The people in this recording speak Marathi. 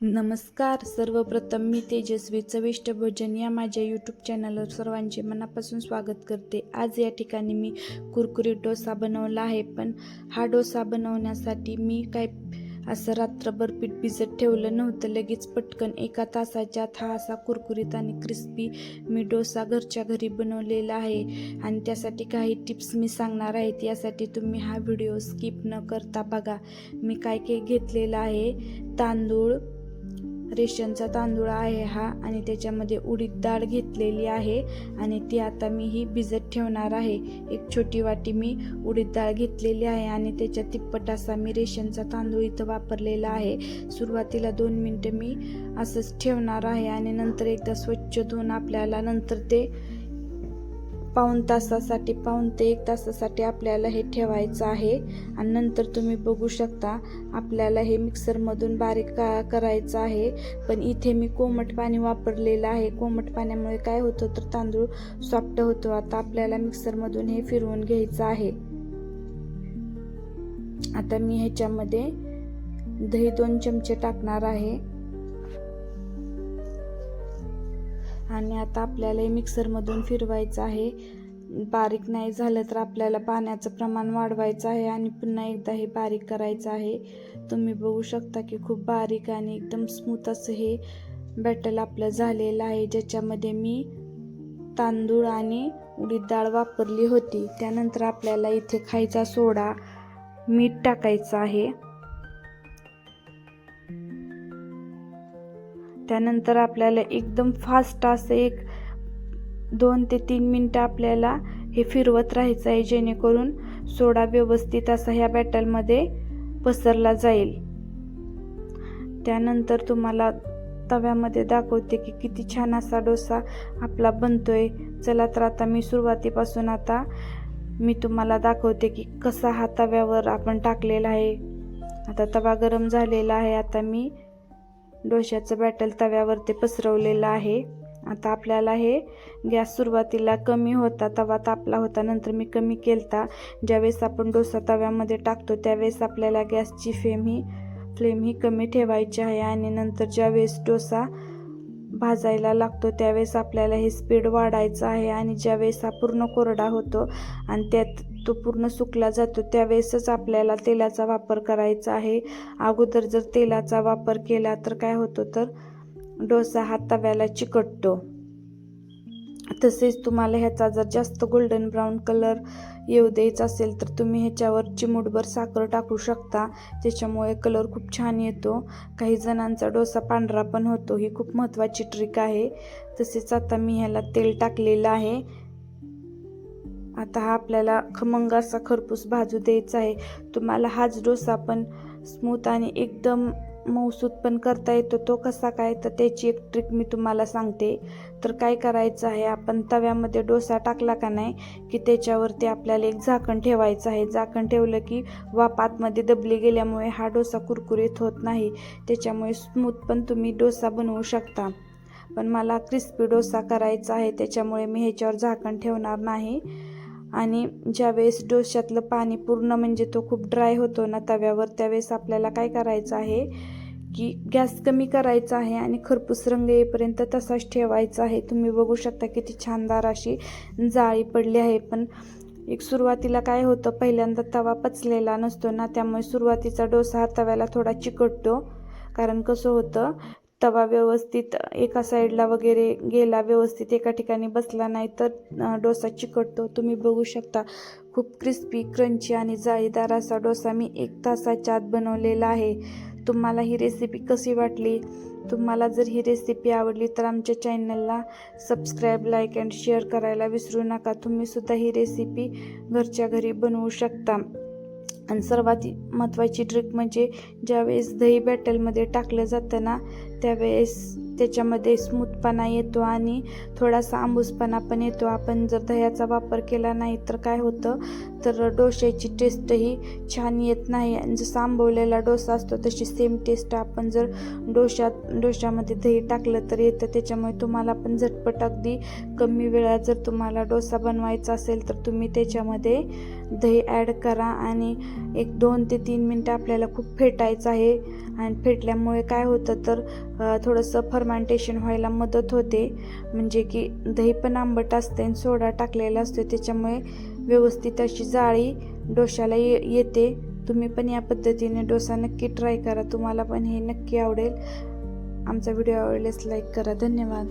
नमस्कार सर्वप्रथम मी तेजस्वी चविष्ट भोजन या माझ्या यूट्यूब चॅनलवर सर्वांचे मनापासून स्वागत करते. आज या ठिकाणी मी कुरकुरीत डोसा बनवला आहे पण हा डोसा बनवण्यासाठी मी काय असं रात्रभर पीठ भिजत ठेवलं नव्हतं. लगेच पटकन एका तासाच्या आत हा असा कुरकुरीत आणि क्रिस्पी मी डोसा घरच्या घरी बनवलेला आहे. आणि त्यासाठी काही टिप्स मी सांगणार आहेत यासाठी तुम्ही हा व्हिडिओ स्किप न करता बघा. मी काय काय घेतलेलं आहे? तांदूळ रेशनचा तांदूळ आहे हा आणि त्याच्यामध्ये उडीद डाळ घेतलेली आहे आणि ती आता मी ही भिजत ठेवणार आहे. एक छोटी वाटी मी उडीद डाळ घेतलेली आहे आणि त्याच्या तिप्पट असा मी रेशनचा तांदूळ इथं वापरलेला आहे. सुरुवातीला दोन मिनटं मी असंच ठेवणार आहे आणि नंतर एकदा स्वच्छ धुवून आपल्याला नंतर ते पाऊण तासासाठी पाऊण ते एक तासासाठी आपल्याला हे ठेवायचं आहे. आणि नंतर तुम्ही बघू शकता आपल्याला हे मिक्सरमधून बारीक का करायचं आहे. पण इथे मी कोमट पाणी वापरलेलं आहे. कोमट पाण्यामुळे काय होतं तर तांदूळ सॉफ्ट होतो. आता आपल्याला मिक्सरमधून हे फिरवून घ्यायचं आहे. आता मी ह्याच्यामध्ये दही दोन चमचे टाकणार आहे. आणि आता आपल्याला हे मिक्सरमधून फिरवायचं आहे. बारीक नाही झालं तर आपल्याला पाण्याचं प्रमाण वाढवायचं आहे आणि पुन्हा एकदा हे बारीक करायचं आहे. तुम्ही बघू शकता की खूप बारीक आणि एकदम स्मूथ असं हे बॅटल आपलं झालेलं आहे. ज्याच्यामध्ये मी तांदूळ आणि उडीद डाळ वापरली होती. त्यानंतर आपल्याला इथे खायचा सोडा मीठ टाकायचं आहे. त्यानंतर आपल्याला एकदम फास्ट असं एक दोन ते तीन मिनटं आपल्याला हे फिरवत राहायचं आहे जेणेकरून सोडा व्यवस्थित असा ह्या बॅटलमध्ये पसरला जाईल. त्यानंतर तुम्हाला तव्यामध्ये दाखवते की किती छान असा डोसा आपला बनतोय. चला तर आता मी सुरुवातीपासून आता मी तुम्हाला दाखवते की कसा हा तव्यावर आपण टाकलेला आहे. आता तवा गरम झालेला आहे. आता मी डोश्याचं बॅटल तव्यावरती पसरवलेलं आहे. आता आपल्याला हे गॅस सुरुवातीला कमी होता तवा तापला होता नंतर मी कमी केलता. ज्यावेळेस आपण डोसा तव्यामध्ये टाकतो त्यावेळेस आपल्याला गॅसची फ्लेम ही फ्लेम ही कमी ठेवायची आहे. आणि नंतर ज्यावेळेस डोसा भाजायला लागतो त्यावेळेस आपल्याला हे स्पीड वाढायचं आहे. आणि ज्यावेळेस हा पूर्ण कोरडा होतो आणि त्यात तो पूर्ण सुकला जातो. त्यावेळेसच आपल्याला तेलाचा वापर करायचा आहे. अगोदर जर तेलाचा वापर केला तर काय होतो तर? डोसा हा तव्याला चिकटतो. तसेच तुम्हाला ह्याचा जर जास्त गोल्डन ब्राऊन कलर येऊ द्यायचा असेल तर तुम्ही ह्याच्यावर चिमूटभर साखर टाकू शकता. त्याच्यामुळे कलर खूप छान येतो. काही जणांचा डोसा पांढरा पण होतो. ही खूप महत्त्वाची ट्रिक आहे. तसेच आता मी ह्याला तेल टाकलेलं आहे. आता हा आपल्याला खमंग असा खरपूस भाजू द्यायचा आहे. तुम्हाला हाच डोसा पण स्मूथ आणि एकदम मऊसूत पण करता येतो. तो कसा काय? तर त्याची एक ट्रिक मी तुम्हाला सांगते. तर काय करायचं आहे? आपण तव्यामध्ये डोसा टाकला का नाही? की त्याच्यावरती आपल्याला एक झाकण ठेवायचं आहे. झाकण ठेवलं की वाफ आतमध्ये दबली गेल्यामुळे हा डोसा कुरकुरीत होत नाही. त्याच्यामुळे स्मूथ पण तुम्ही डोसा बनवू शकता. पण मला क्रिस्पी डोसा करायचा आहे. त्याच्यामुळे मी ह्याच्यावर झाकण ठेवणार नाही. आणि ज्यावेळेस डोश्यातलं पाणी पूर्ण म्हणजे तो खूप ड्राय होतो ना तव्यावर त्यावेळेस आपल्याला काय करायचं आहे की गॅस कमी करायचा आहे आणि खरपूस रंग येईपर्यंत तसाच ठेवायचा आहे. तुम्ही बघू शकता किती छानदार अशी जाळी पडली आहे. पण एक सुरुवातीला काय होतं पहिल्यांदा तवा पचलेला नसतो ना त्यामुळे सुरुवातीचा डोसा हा तव्याला थोडा चिकटतो. कारण कसं होतं तवा व्यवस्थित एका साईडला वगैरे गेला व्यवस्थित एका ठिकाणी बसला नाही तर डोसा चिकटतो. तुम्ही बघू शकता खूप क्रिस्पी क्रंची आणि जाळीदार असा डोसा मी एक तासाच्या आत बनवलेला आहे. तुम्हाला ही रेसिपी कशी वाटली? तुम्हाला जर ही रेसिपी आवडली तर आमच्या चॅनलला सबस्क्राईब लाईक अँड शेअर करायला विसरू नका. तुम्हीसुद्धा ही रेसिपी घरच्या घरी बनवू शकता. आणि सर्वात महत्त्वाची ट्रिक म्हणजे ज्यावेळेस दही बॅटलमध्ये टाकलं जातं ना त्यावेळेस त्याच्यामध्ये स्मूथपणा येतो आणि थोडासा आंबूसपणा पण येतो. आपण जर दह्याचा वापर केला नाही तर काय होतं? तर डोश्याची टेस्टही छान येत नाही. आणि जसं आंबवलेला डोसा असतो तशी सेम टेस्ट आपण जर डोशात डोशामध्ये दही टाकलं तर येतं. त्याच्यामुळे तुम्हाला पण झटपट अगदी कमी वेळात जर तुम्हाला डोसा बनवायचा असेल तर तुम्ही त्याच्यामध्ये दही ॲड करा आणि एक दोन ते तीन मिनटं आपल्याला खूप फेटायचं आहे. आणि फेटल्यामुळे काय होतं तर थोडंसं थोडंसं फर्मांटेशन व्हायला मदत होते. म्हणजे की दही पण आंबट असते आणि सोडा टाकलेला असतो. त्याच्यामुळे व्यवस्थित अशी जाळी डोशाला ये येते. तुम्ही पण या पद्धतीने डोसा नक्की ट्राय करा. तुम्हाला पण हे नक्की आवडेल. आमचा व्हिडिओ आवडल्यास लाईक करा. धन्यवाद.